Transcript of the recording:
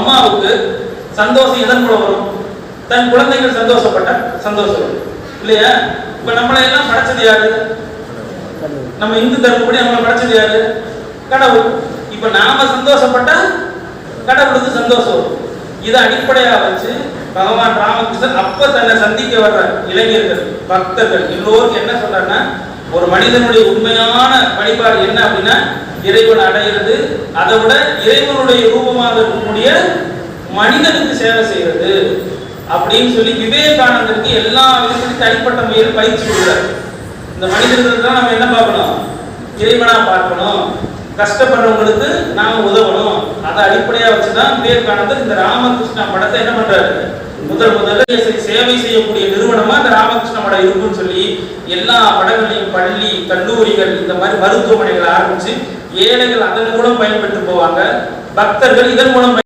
அம்மாவுக்கு சந்தோஷம் எதன் மூலம் வரும்? தன் குழந்தைகள் சந்தோஷப்பட்ட சந்தோஷம் வரும். இல்லையா? இப்ப நம்மளை எல்லாம் படைச்சது யாரு? நம்ம இந்து தர்மப்படி நம்மளை படைச்சது யாரு? கடவுள். இப்ப நாம சந்தோஷப்பட்டா கடவுளுக்கு சந்தோஷம் வரும். இதை அடிப்படையா வச்சு பகவான் ராமகிருஷ்ணன் அப்ப தன்னை சந்திக்க வர்ற இளைஞர்கள் பக்தர்கள் எல்லோருக்கும் என்ன சொல்றாருன்னா ஒரு மனிதனுடைய உண்மையான வழிபாடு என்ன அப்படின்னா இறைவன் அடைகிறது அதை விட இறைவனுடைய ரூபமாக இருக்கக்கூடிய மனிதனுக்கு சேவை செய்யறது அப்படின்னு சொல்லி விவேகானந்தருக்கு எல்லா விதத்திலும் தனிப்பட்ட முறையில் பயிற்சி கொடுக்குறாரு. இந்த மனிதர்கள் தான் நம்ம என்ன பார்க்கணும்? இறைவனா பார்க்கணும். கஷ்டப்படுறவங்களுக்கு நாம உதவணும். அதை அடிப்படையா வச்சுதான் விவேகானந்தர் இந்த ராமகிருஷ்ணா படத்தை என்ன பண்றாரு? முதல் முதல்ல சேவை செய்யக்கூடிய நிறுவனமா இந்த ராமகிருஷ்ண படம் இருக்குன்னு சொல்லி எல்லா படங்களையும் பள்ளி கல்லூரிகள் இந்த மாதிரி மருத்துவமனைகள் ஆரம்பிச்சு ஏழைகள் அதன் மூலம் பயன்பெற்று போவாங்க. பக்தர்கள் இதன் மூலம்